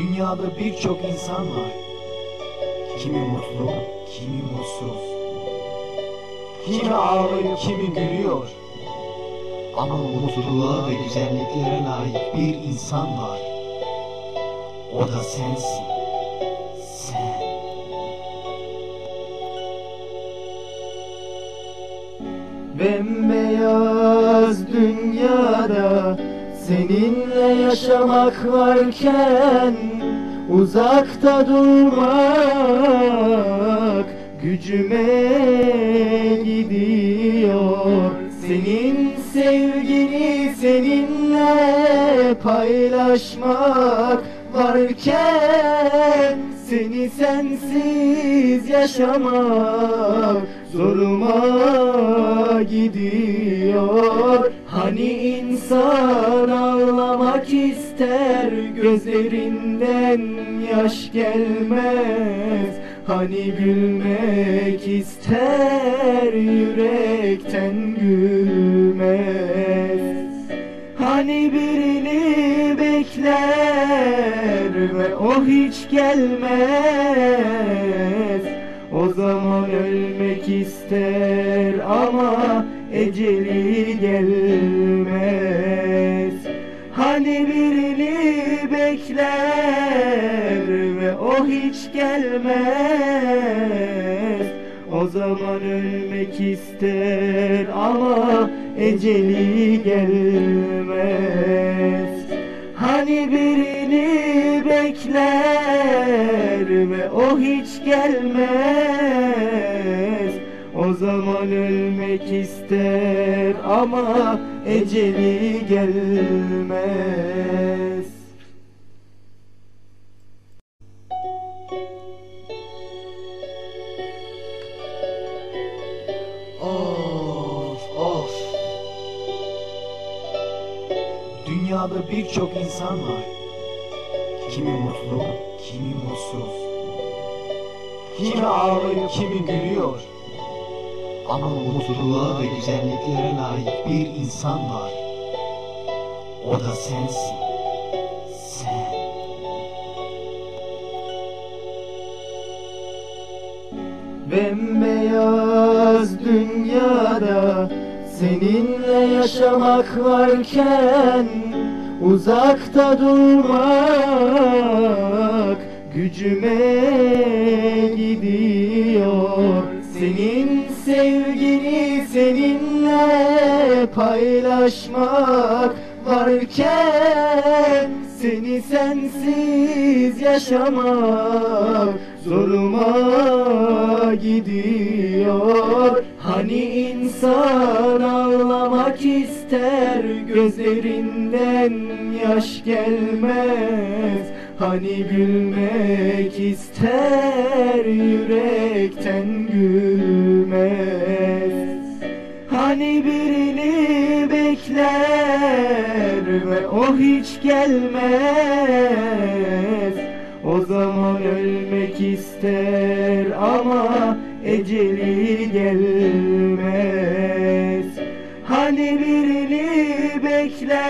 Dünyada birçok insan var. Kimi mutlu, kimi mutsuz. Kimi ağlayıp kimi gülüyor. Ama mutluluğa ve güzelliklere layık bir insan var. O da sensin. Sen. Bembeyaz dünyada Seninle yaşamak varken Uzakta durmak Gücüme gidiyor. Senin sevgini seninle paylaşmak varken Seni sensiz yaşamak zoruma gidiyor. Hani insan ağlamak ister? Gözlerinden yaş gelmez. Hani gülmek ister? Yürekten gülmez Hani birini bekler ve o hiç gelmez. O zaman ölmek ister ama eceli gelmez. Hani birini bekler ve o hiç gelmez O zaman ölmek ister ama eceli gelmez. Hani birini bekler ve o hiç gelmez. O zaman ölmek ister ama eceli gelmez Dünyada birçok insan var. Kimi mutlu, kimi mutsuz. Kimi ağlayıp kimi gülüyor. Ama mutluluğa ve güzelliklere layık bir insan var. O da sensin. Sen. Bembeyaz dünyada Seninle yaşamak varken Uzakta durmak Gücüme gidiyor. Senin sevgini seninle paylaşmak varken Seni sensiz yaşamak zoruma gidiyor Hani insan ağlamak ister gözlerinden yaş gelmez. Hani gülmek ister yürekten gülmez. Hani birini bekler ve o hiç gelmez. O zaman ölmek ister ama eceli gelmez. Hani birini bekler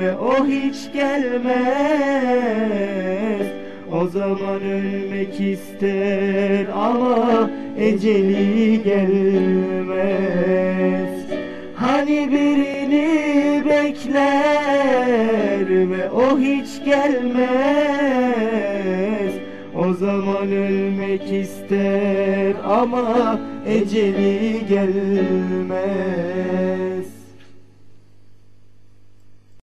ve o hiç gelmez. O zaman ölmek ister ama eceli gelmez. Hani birini bekler ve o hiç gelmez O zaman ölmek ister ama eceli gelmez